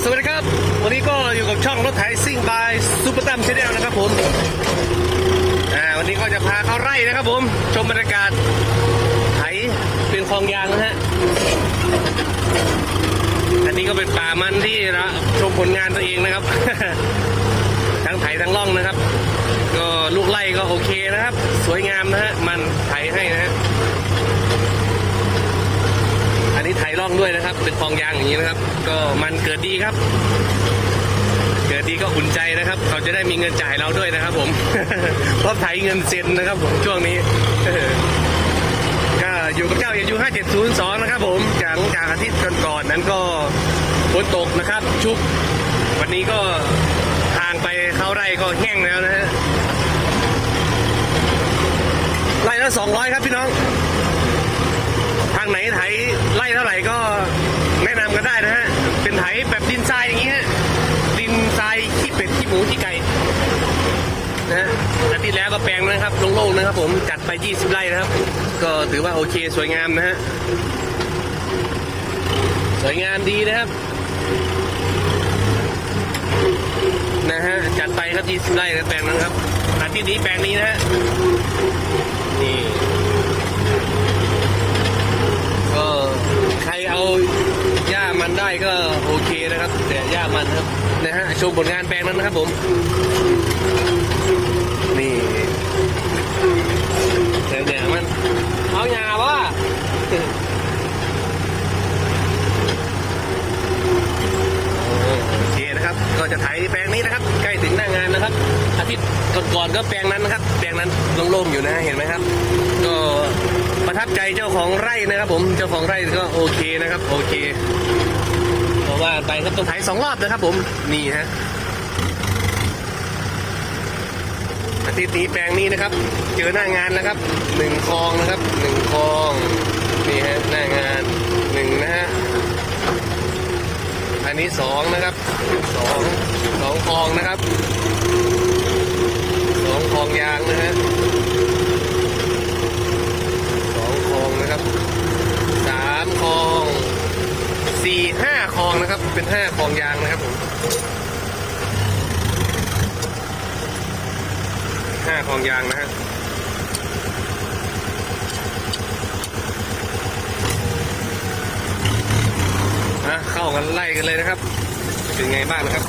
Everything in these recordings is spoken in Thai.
สวัสดีครับ วันนี้ก็อยู่กับช่องรถไถซิ่งบายซูเปอร์ตัมชาแนลนะครับผมอ่าวันนี้ก็จะพาเข้าไร่นะครับผม ชมบรรยากาศไถเป็นคลองยางนะฮะ อันนี้ก็เป็นป่ามันที่ราชมผลงานตัวเองนะครับ ทั้งไถทั้งล่องนะครับ ก็ลูกไร่ก็โอเคนะครับ สวยงามนะฮะ มันไถให้นะฮะ อันนี้ไถร่องด้วยนะครับ เป็นคลองยางอย่างนี้นะครับ ก็มันเกิดดีครับ เกิดดีก็อุ่นใจนะครับ เขาจะได้มีเงินจ่ายเราด้วยนะครับ ผมเพราะไถเงินเซ็นนะครับ ผมช่วงนี้ก็อยู่กับเจ้าเอยู5702นย์สองนะครับ ผมจากจากอาทิตย์ก่อนๆนั้นก็ฝนตกนะครับ ชุกวันนี้ก็ทางไปเข้าไร่ก็แห้งแล้วนะฮะไร่ละ200ครับพี่น้องางไหนไถไล่เท่าไหร่ก็แนะนำกันได้นะฮะ เป็นไถแบบดินทรายอย่างนี้ฮะดินทรายขี้เป็ดขี้หมูขี้ไก่นะฮะอาทิตย์แล้วก็แปลงนะครับโล่งๆนะครับ ผมจัดไป 20 ไร่นะครับ ก็ถือว่าโอเคสวยงามนะฮะสวยงามดีนะครับนะฮะจัดไปครับ20ไร่นะแปลงนั้นครับอาทิตย์นี้แปลงนี้นะฮะนี่ ก็ใครเอาหญ้ามันได้ก็โอเคนะครับ แต่หญ้ามันครับนะฮะ ชมผลงานแปลงนั้นนะครับผม นี่แต่เนี่มัน เอาหญ้าวะโอเคนะครับ ก็จะไถแปลงนี้นะครับ ใกล้ถึงหน้างานนะครับ อาทิตย์ก่อนๆก็แปลงนั้นนะครับ แปลงนั้นโล่งๆอยู่นะ เห็นไหมครับ ก็ประทับใจเจ้าของไร่นะครับ ผม เจ้าของไร่ก็โอเคนะครับ โอเค เพราะว่าไปครับต้องไถสองรอบนะครับผมนี่ฮะอาทิตย์นี้แปลงนี้นะครับ เจอหน้างานแล้วครับหนึ่งคลองนะครับหนึ่งคลองนี่ฮะหน้างานหนึ่งนะฮะอันนี้สองนะครับสองสองคลองนะครับสองคลองยางนะฮะสองคลองนะครับสามคลองสี่ห้า คลองนะครับ เป็นห้าคลองยางนะครับผมห้าคลองยางนะฮะอะเข้ากันไล่กันเลยนะครับ เป็นไงบ้างนะครับ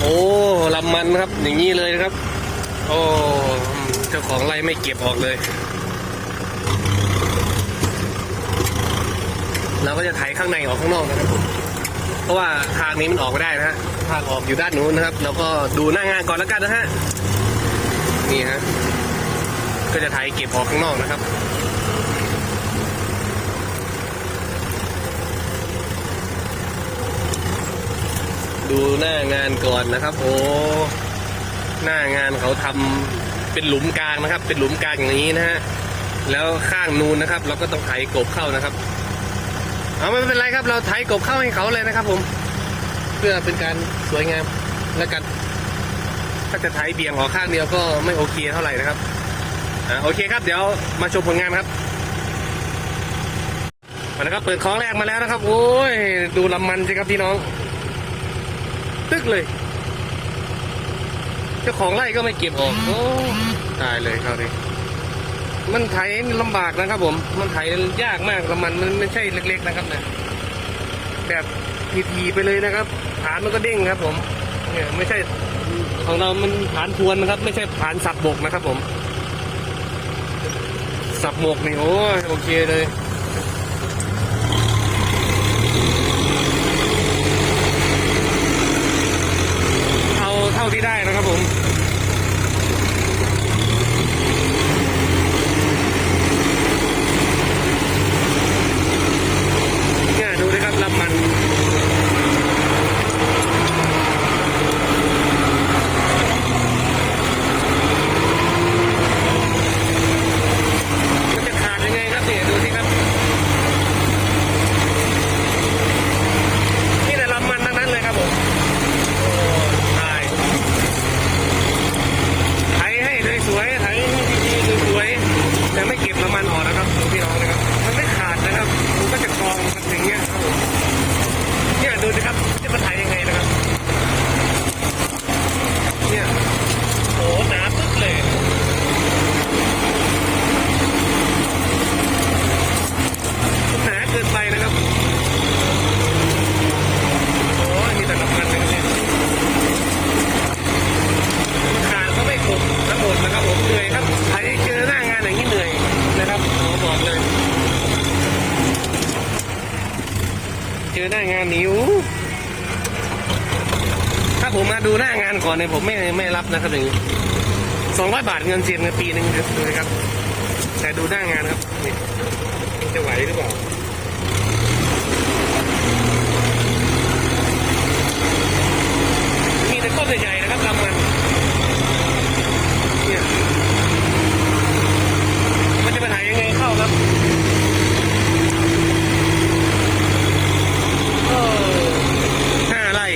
โอ้ลำมันครับ อย่างนี้เลยนะครับ โอ้ เจ้าของไร่ไม่เก็บออกเลย เราก็จะไถข้างในออกข้างนอกนะครับผมเพราะว่าทางนี้มันออกไม่ได้นะฮะทางออกอยู่ด้านนู้นนะครับแล้วก็ดูหน้างานก่อนแล้วกันนะฮะนี่ฮะก็จะไถเก็บออกข้างนอกนะครับดูหน้างานก่อนนะครับ โอ้หน้างานเขาทำเป็นหลุมกลางนะครับ เป็นหลุมกลางอย่างนี้นะฮะแล้วข้างนูนนะครับ เราก็ต้องไถกบเข้านะครับ เอาไม่เป็นไรครับ เราไถกบเข้าให้เขาเลยนะครับ ผม เพื่อเป็นการสวยงามแล้วกัน ถ้าจะไถเบี่ยงออกข้างเดียวก็ไม่โอเคเท่าไหร่นะครับอ่าโอเคครับเดี๋ยวมาชมผลงานครับมานะครับเปิดของแรกมาแล้วนะครับ โอ้ยดูลำมันสิครับพี่น้อง ตึกเลยเจ้าของไร่ก็ไม่เก็บออกโอ้ตายเลยเขาดิ มันไถลำบากนะครับ ผม มันไถยากมากลำมันมันไม่ใช่เล็ก ๆ นะครับนะแบบทีๆไปเลยนะครับ ฐานมันก็เด้งครับ ผม เนี่ยไม่ใช่ของเรามันฐานทวนนะครับ ไม่ใช่ฐานสับบกนะครับ ผม สับหมกนี่โอ้โอเคเลยเอาเท่าที่ได้นะครับผม เนี่ยดูนะครับลำมัน มันจะขาดยังไงครับเนี่ยดูสิครับ สิครับจะมาถ่ายยังไงนะครับ เนี่ยโอ้หนาปึ๊กเลย หนาเกินไปนะครับ โอ้ยมีแต่น้ำมันนะครับเนี่ยขาดก็ไม่ครบทั้งหมดนะครับผมเหนื่อยครับใครที่เจอหน้างานอย่างนี้เหนื่อยนะครับขอบอกเลย เจ อหน้างานนิ้วถ้าผมมาดูหน้างานก่อนเนี่ยผมไม่ไม่รับนะครับอย่างนี้สองร้อยบาทเงินเสียเงินปีหนึ่งเลยครับ แต่ดูหน้างานครับนี่จะไหวหรือเปล่ามีแต่ต้นใหญ่ๆนะครับลำมันเนี่ยมันจะไปถ่ายยังไงเข้าครับโอ้ห้าไร่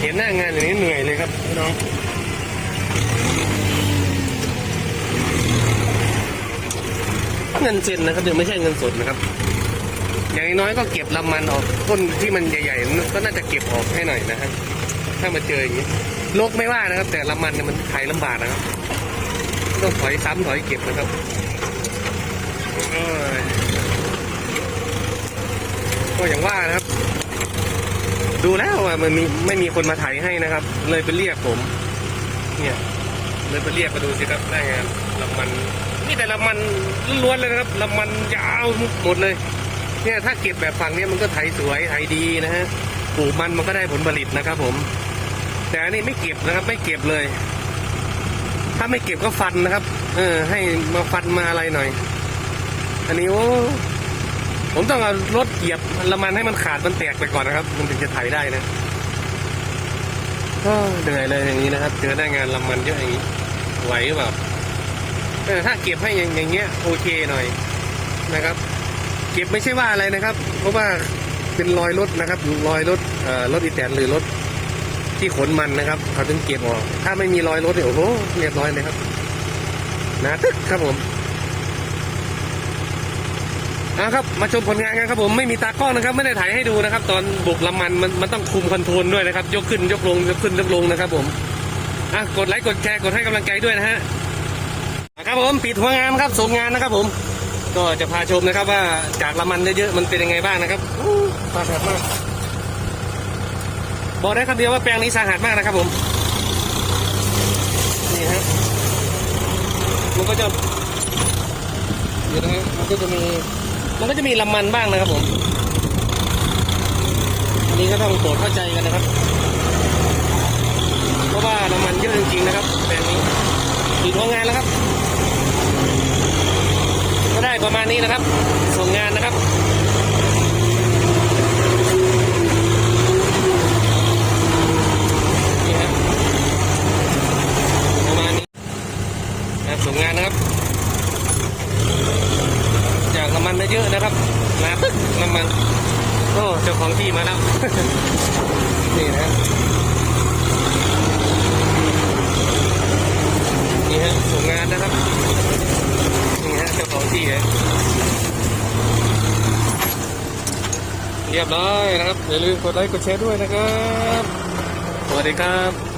เห็นหน้างานอย่างนี้เหนื่อยเลยครับพี่น้อง เงินเซ็นนะครับเดี๋ยวไม่ใช่เงินสดนะครับ อย่างน้อยก็เก็บลำมันออกต้นที่มันใหญ่ๆก็น่าจะเก็บออกให้หน่อยนะครับถ้ามาเจออย่างนี้ลกไม่ว่านะครับ แต่ลำมันเนี่ยมันขายลำบากนะครับต้องถอยซ้ำถอยเก็บนะครับก็อย่างว่านะครับ ดูแล้วว่ามันมีไม่มีคนมาถ่ายให้นะครับ เลยไปเรียกผม เนี่ยเลยไปเรียกมาดูสิครับได้ไงานลำมันนี่แต่ลำมันล้วนเลยนะครับลำมันยาวหมดเลย เนี่ยถ้าเก็บแบบฝั่งเนี้ยมันก็ไถสวยไถดีนะฮะปลูกมันมันก็ได้ผลผลิตนะครับ ผม แต่อันนี้ไม่เก็บนะครับไม่เก็บเลย ถ้าไม่เก็บก็ฟันนะครับ เออ ให้มาฟันมาอะไรหน่อย อันนี้โอ้ผมต้องเอารถเหยียบละมันให้มันขาดมันแตกไปก่อนนะครับ มันถึงจะไถได้นะ เหนื่อยเลยอย่างนี้นะครับ เจอหน้างานลำมันเยอะอย่างนี้ ไหวหรือเปล่าถ้าเก็บให้อย่างอย่างเงี้ยโอเคหน่อยนะครับ เก็บไม่ใช่ว่าอะไรนะครับ เพราะว่าเป็นรอยรถนะครับรอยรถเอ่อรถอีแตนหรือรถที่ขนมันนะครับเขาถึงเก็บออก ถ้าไม่มีรอยรถเนี่ยโอ้โหเรียบร้อยเลยครับนาตึ๊กครับผม เอาครับมาชมผลงานกันครับผมไม่มีตากล้องนะครับไม่ได้ถ่ายให้ดูนะครับ ตอนบุกลำมันมันมันต้องคุมคอนโทรลด้วยนะครับยกขึ้นยกลงยกขึ้นยกลงนะครับผมอะกดไลค์กดแชร์กดให้กำลังใจด้วยนะฮะอะครับผมปิดหัวงานครับส่งงานนะครับ ผม ก็จะพาชมนะครับว่าจากละมันเยอะๆมันเป็นยังไงบ้างนะครับอู้สาหัสมากบอกได้คำเดียวว่าแปลงนี้สาหัสมากนะครับ ผมนี่ฮะมันก็จะเดี๋ยวนะฮะมันก็จะมี มันก็จะมีลำมันบ้างนะครับผม อันนี้ก็ต้องโปรดเข้าใจกันนะครับ เพราะว่าน้ำมันเยอะจริงๆนะครับแบบนี้ปิดหัวงานแล้วครับ ก็ได้ประมาณนี้นะครับ ส่งงานนะครับ นี่ครับประมาณนี้นะครับส่งงานนะครับ จากน้ำมันเยอะๆนะครับหนาตึกน้ำมัน โอ้เจ้าของที่มาแล้ว นี่นะนี่ฮะส่งงานนะครับ นี่ฮะเจ้าของที่ฮะเรียบร้อยนะครับอย่าลืมกดไลค์กดแชร์ด้วยนะครับ สวัสดีครับ